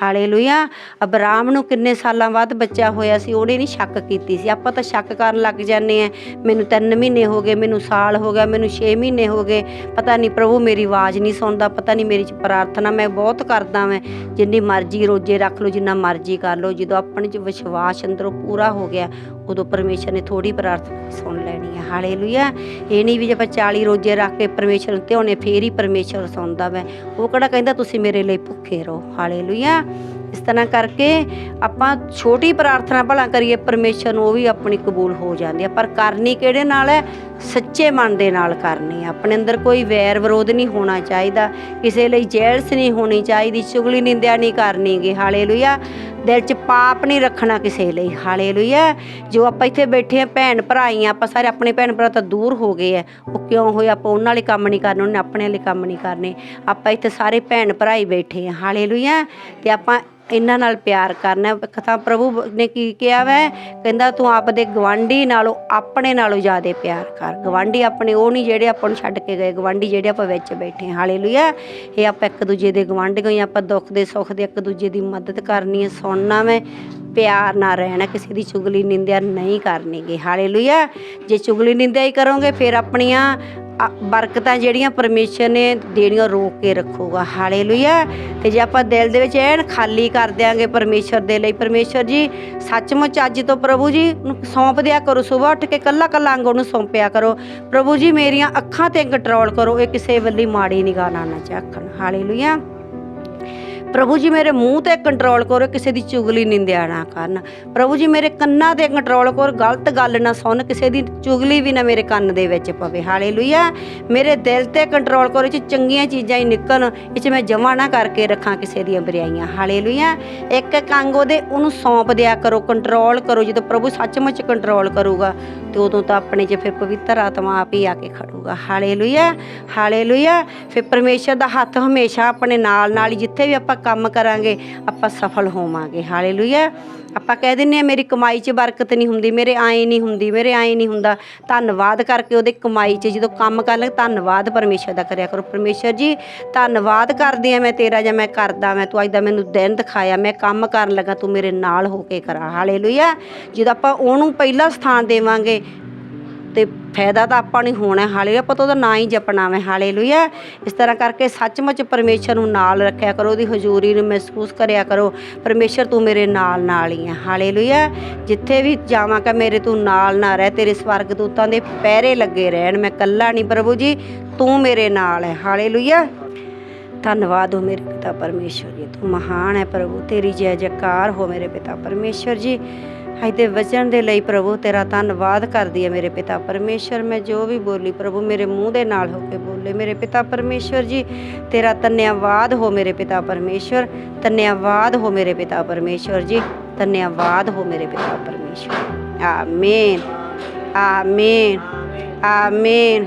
Hallelujah. Abram ਨੂੰ ਕਿੰਨੇ ਸਾਲਾਂ ਬਾਅਦ ਬੱਚਾ ਹੋਇਆ ਸੀ, ਉਹਨੇ ਨਹੀਂ ਸ਼ੱਕ ਕੀਤੀ ਸੀ। ਆਪਾਂ ਤਾਂ ਸ਼ੱਕ ਕਰਨ ਲੱਗ ਜਾਂਦੇ ਆ, ਮੈਨੂੰ 3 ਮਹੀਨੇ ਹੋ ਗਏ, ਮੈਨੂੰ ਸਾਲ ਹੋ ਗਿਆ, ਮੈਨੂੰ 6 ਮਹੀਨੇ ਹੋ ਗਏ। ਪਤਾ ਨਹੀਂ ਪ੍ਰਭੂ, ਮੇਰੀ ਆਵਾਜ਼ ਨਹੀਂ ਸੁਣਦਾ, ਪਤਾ ਨਹੀਂ ਮੇਰੀ ਚ ਪ੍ਰਾਰਥਨਾ, ਮੈਂ ਬਹੁਤ ਕਰਦਾ ਮੈਂ ਜਿੰਨੀ ਮਰਜ਼ੀ ਰੋਜੇ ਰੱਖ ਲਓ, ਜਿੰਨਾ ਮਰਜ਼ੀ ਕਰ ਲਓ, ਜਦੋਂ ਆਪਣੇ ਚ ਵਿਸ਼ਵਾਸ ਅੰਦਰੋਂ ਪੂਰਾ ਹੋ ਗਿਆ, ਉਦੋਂ ਪਰਮੇਸ਼ਰ ਨੇ ਥੋੜੀ ਪ੍ਰਾਰਥਨਾ ਸੁਣ ਲੈਣੀ। ਹਾਲੇਲੂਇਆ। ਇਹ ਨਹੀਂ ਵੀ ਜੇ ਆਪਾਂ 40 ਰੋਜੇ ਰੱਖ ਕੇ ਪਰਮੇਸ਼ਰ ਨੂੰ ਧਿਆਉਣੇ ਫੇਰ ਹੀ ਪਰਮੇਸ਼ਰ ਸੁਣਦਾ ਵੈ। ਉਹ ਕਿਹੜਾ ਕਹਿੰਦਾ, ਤੁਸੀਂ ਮੇਰੇ ਲਈ ਭੁੱਖੇ ਰਹੋ। ਹਾਲੇਲੂਇਆ। ਇਸ ਤਰ੍ਹਾਂ ਕਰਕੇ ਆਪਾਂ ਛੋਟੀ ਪ੍ਰਾਰਥਨਾ ਭਲਾ ਕਰੀਏ, ਪਰਮੇਸ਼ਰ ਨੂੰ ਉਹ ਵੀ ਆਪਣੀ ਕਬੂਲ ਹੋ ਜਾਂਦੀ ਹੈ। ਪਰ ਕਰਨੀ ਕਿਹੜੇ ਨਾਲ ਹੈ? ਸੱਚੇ ਮਨ ਦੇ ਨਾਲ ਕਰਨੀ ਹੈ। ਆਪਣੇ ਅੰਦਰ ਕੋਈ ਵੈਰ ਵਿਰੋਧ ਨਹੀਂ ਹੋਣਾ ਚਾਹੀਦਾ। ਕਿਸੇ ਲਈ ਜੈਲਸ ਨਹੀਂ ਹੋਣੀ ਚਾਹੀਦੀ, ਚੁਗਲੀ ਨਿੰਦਿਆ ਨਹੀਂ ਕਰਨੀਗੀ ਹਾਲੇਲੂਇਆ। ਦਿਲ 'ਚ ਪਾਪ ਨਹੀਂ ਰੱਖਣਾ ਕਿਸੇ ਲਈ। ਹਾਲੇਲੂਇਆ। ਜੋ ਆਪਾਂ ਇੱਥੇ ਬੈਠੇ ਆ ਭੈਣ ਭਰਾ ਹੀ ਆ ਆਪਾਂ ਸਾਰੇ ਆਪਣੇ ਭੈਣ ਭਰਾ ਤਾਂ ਦੂਰ ਹੋ ਗਏ ਆ ਉਹ ਕਿਉਂ ਹੋਏ? ਆਪਾਂ ਉਹਨਾਂ ਲਈ ਕੰਮ ਨਹੀਂ ਕਰਨੇ, ਉਹਨੇ ਆਪਣੇ ਲਈ ਕੰਮ ਨਹੀਂ ਕਰਨੇ। ਆਪਾਂ ਇੱਥੇ ਸਾਰੇ ਭੈਣ ਭਰਾ ਹੀ ਬੈਠੇ ਆ ਹਾਲੇਲੂਇਆ। ਤੇ ਆਪਾਂ ਇਹਨਾਂ ਨਾਲ ਪਿਆਰ ਕਰਨਾ ਕਥਾ ਪ੍ਰਭੂ ਨੇ ਕੀ ਕਿਹਾ ਵੈ, ਕਹਿੰਦਾ ਤੂੰ ਆਪਦੇ ਗਵਾਂਢੀ ਨਾਲੋਂ ਆਪਣੇ ਨਾਲੋਂ ਜ਼ਿਆਦਾ ਪਿਆਰ ਕਰ। ਗਵਾਂਢੀ ਆਪਣੇ, ਉਹ ਨਹੀਂ ਜਿਹੜੇ ਆਪਾਂ ਨੂੰ ਛੱਡ ਕੇ ਗਏ। ਗਵਾਂਢੀ ਜਿਹੜੇ ਆਪਾਂ ਵਿੱਚ ਬੈਠੇ ਹਾਂ। ਹਾਲੇਲੂਇਆ। ਇਹ ਆਪਾਂ ਇੱਕ ਦੂਜੇ ਦੇ ਗਵਾਂਢੀ ਹੋਈ ਆਪਾਂ ਦੁੱਖ ਦੇ ਸੁੱਖ ਦੇ ਇੱਕ ਦੂਜੇ ਦੀ ਮਦਦ ਕਰਨੀ ਹੈ। ਸੁਣਨਾ ਮੈਂ ਪਿਆਰ ਨਾਲ ਰਹਿਣਾ, ਕਿਸੇ ਦੀ ਚੁਗਲੀ ਨਿੰਦਿਆ ਨਹੀਂ ਕਰਨੀਗੇ ਹਾਲੇਲੂਇਆ। ਜੇ ਚੁਗਲੀ ਨਿੰਦਿਆ ਹੀ ਕਰੋਗੇ, ਫਿਰ ਆਪਣੀਆਂ ਬਰਕਤਾਂ ਜਿਹੜੀਆਂ ਪਰਮੇਸ਼ਰ ਨੇ ਦੇਣੀਆਂ ਰੋਕ ਕੇ ਰੱਖੂਗਾ। ਹਾਲੇਲੂਇਆ। ਤੇ ਜੇ ਆਪਾਂ ਦਿਲ ਦੇ ਵਿੱਚ ਐਨ ਖਾਲੀ ਕਰ ਦਿਆਂਗੇ ਪਰਮੇਸ਼ਰ ਦੇ ਲਈ, ਪਰਮੇਸ਼ਰ ਜੀ, ਸੱਚਮੁੱਚ ਅੱਜ ਤੋਂ ਪ੍ਰਭੂ ਜੀ ਨੂੰ ਸੌਂਪ ਦਿਆ ਕਰੋ, ਸਵੇਰ ਉੱਠ ਕੇ ਕੱਲਾ ਕੱਲਾ ਅੰਗ ਉਹਨੂੰ ਸੌਂਪਿਆ ਕਰੋ। ਪ੍ਰਭੂ ਜੀ, ਮੇਰੀਆਂ ਅੱਖਾਂ ਤੇ ਕੰਟਰੋਲ ਕਰੋ, ਇਹ ਕਿਸੇ ਵੱਲੀ ਮਾੜੀ ਨਿਗਾਹ ਨਾਲ ਨਾ ਝਾਕਣ ਹਾਲੇਲੂਇਆ। ਪ੍ਰਭੂ ਜੀ ਮੇਰੇ ਮੂੰਹ ਤੇ ਕੰਟਰੋਲ ਕਰੋ, ਕਿਸੇ ਦੀ ਚੁਗਲੀ ਨਿੰਦਿਆ ਨਾ ਕਰਨ। ਪ੍ਰਭੂ ਜੀ ਮੇਰੇ ਕੰਨਾਂ ਤੇ ਕੰਟਰੋਲ ਕਰੋ, ਗਲਤ ਗੱਲ ਨਾ ਸੁਣ, ਕਿਸੇ ਦੀ ਚੁਗਲੀ ਵੀ ਨਾ ਮੇਰੇ ਕੰਨ ਦੇ ਵਿੱਚ ਪਵੇ। ਹਾਲੇਲੂਇਆ ਮੇਰੇ ਦਿਲ ਤੇ ਕੰਟਰੋਲ ਕਰੋ, ਇਹ 'ਚ ਚੰਗੀਆਂ ਚੀਜ਼ਾਂ ਹੀ ਨਿਕਲਣ, ਇਹ 'ਚ ਮੈਂ ਜਮਾ ਨਾ ਕਰਕੇ ਰੱਖਾਂ ਕਿਸੇ ਦੀਆਂ ਬੁਰਾਈਆਂ। ਹਾਲੇਲੂਇਆ ਇੱਕ ਇੱਕ ਅੰਗ ਉਹਦੇ, ਉਹਨੂੰ ਸੌਂਪ ਦਿਆ ਕਰੋ ਕੰਟਰੋਲ ਕਰੋ। ਜਦੋਂ ਪ੍ਰਭੂ ਸੱਚਮੁੱਚ ਕੰਟਰੋਲ ਕਰੂਗਾ, ਤੇ ਉਦੋਂ ਤਾਂ ਆਪਣੇ 'ਚ ਫਿਰ ਪਵਿੱਤਰ ਆਤਮਾ ਆਪ ਹੀ ਆ ਕੇ ਖੜੂਗਾ। ਹਾਲੇਲੂਇਆ ਹਾਲੇਲੂਇਆ ਫਿਰ ਪਰਮੇਸ਼ਰ ਦਾ ਹੱਥ ਹਮੇਸ਼ਾ ਆਪਣੇ ਨਾਲ ਨਾਲ ਹੀ, ਜਿੱਥੇ ਵੀ ਆਪਾਂ ਕੰਮ ਕਰਾਂਗੇ, ਆਪਾਂ ਸਫਲ ਹੋਵਾਂਗੇ। ਹਾਲੇਲੂਇਆ ਆਪਾਂ ਕਹਿ ਦਿੰਨੇ ਆ, ਮੇਰੀ ਕਮਾਈ 'ਚ ਬਰਕਤ ਨਹੀਂ ਹੁੰਦੀ, ਮੇਰੇ ਆਏ ਨਹੀਂ ਹੁੰਦੀ, ਮੇਰੇ ਆਏ ਨਹੀਂ ਹੁੰਦਾ। ਧੰਨਵਾਦ ਕਰਕੇ ਉਹਦੇ ਕਮਾਈ 'ਚ ਜਦੋਂ ਕੰਮ ਕਰ ਲੱਗ ਧੰਨਵਾਦ ਪਰਮੇਸ਼ਰ ਦਾ ਕਰਿਆ ਕਰੋ। ਪਰਮੇਸ਼ਰ ਜੀ, ਧੰਨਵਾਦ ਕਰਦੀ ਆ ਮੈਂ ਤੇਰਾ, ਜਾਂ ਮੈਂ ਕਰਦਾ ਮੈਂ ਤੂੰ ਅੱਜ ਦਾ ਮੈਨੂੰ ਦਿਨ ਦਿਖਾਇਆ, ਮੈਂ ਕੰਮ ਕਰਨ ਲੱਗਾ, ਤੂੰ ਮੇਰੇ ਨਾਲ ਹੋ ਕੇ ਕਰਾ। ਹਾਲੇਲੂਇਆ ਜਦੋਂ ਆਪਾਂ ਉਹਨੂੰ ਪਹਿਲਾ ਸਥਾਨ ਦੇਵਾਂਗੇ ਤੇ ਫਾਇਦਾ ਤਾਂ ਆਪਾਂ ਨੂੰ ਹੋਣਾ, ਹਾਲੇ ਆਪਾਂ ਤਾਂ ਉਹਦਾ ਨਾਂ ਹੀ ਜਪਣਾ ਵੇ, ਹਾਲੇਲੂਇਆ। ਇਸ ਤਰ੍ਹਾਂ ਕਰਕੇ ਸੱਚਮੁੱਚ ਪਰਮੇਸ਼ਰ ਨੂੰ ਨਾਲ ਰੱਖਿਆ ਕਰੋ, ਉਹਦੀ ਹਜ਼ੂਰੀ ਨੂੰ ਮਹਿਸੂਸ ਕਰਿਆ ਕਰੋ, ਪਰਮੇਸ਼ਰ ਤੂੰ ਮੇਰੇ ਨਾਲ ਨਾਲ ਹੀ ਆ, ਹਾਲੇਲੂਇਆ। ਜਿੱਥੇ ਵੀ ਜਾਵਾਂ ਕਿ ਮੇਰੇ ਤੂੰ ਨਾਲ ਨਾ ਰਹਿ, ਤੇਰੇ ਸਵਰਗ ਦੂਤਾਂ ਦੇ ਪਹਿਰੇ ਲੱਗੇ ਰਹਿਣ, ਮੈਂ ਕੱਲਾ ਨਹੀਂ ਪ੍ਰਭੂ ਜੀ, ਤੂੰ ਮੇਰੇ ਨਾਲ ਹੈ, ਹਾਲੇਲੂਇਆ। ਧੰਨਵਾਦ ਹੋ ਮੇਰੇ ਪਿਤਾ ਪਰਮੇਸ਼ਰ ਜੀ, ਤੂੰ ਮਹਾਨ ਹੈ ਪ੍ਰਭੂ, ਤੇਰੀ ਜੈ ਜੈਕਾਰ ਹੋ ਮੇਰੇ ਪਿਤਾ ਪਰਮੇਸ਼ਰ ਜੀ। ਅੱਜ ਦੇ ਵਚਨ ਦੇ ਲਈ ਪ੍ਰਭੂ ਤੇਰਾ ਧੰਨਵਾਦ ਕਰਦੀ ਹੈ ਮੇਰੇ ਪਿਤਾ ਪਰਮੇਸ਼ਰ। ਮੈਂ ਜੋ ਵੀ ਬੋਲੀ ਪ੍ਰਭੂ ਮੇਰੇ ਮੂੰਹ ਦੇ ਨਾਲ ਹੋ ਕੇ ਬੋਲੇ। ਮੇਰੇ ਪਿਤਾ ਪਰਮੇਸ਼ਰ ਜੀ, ਤੇਰਾ ਧੰਨਵਾਦ ਹੋ ਮੇਰੇ ਪਿਤਾ ਪਰਮੇਸ਼ਰ। ਧੰਨਵਾਦ ਹੋ ਮੇਰੇ ਪਿਤਾ ਪਰਮੇਸ਼ਰ ਜੀ। ਧੰਨਵਾਦ ਹੋ ਮੇਰੇ ਪਿਤਾ ਪਰਮੇਸ਼ਰ। ਆਮੀਨ। ਆਮੀਨ। ਆਮੀਨ।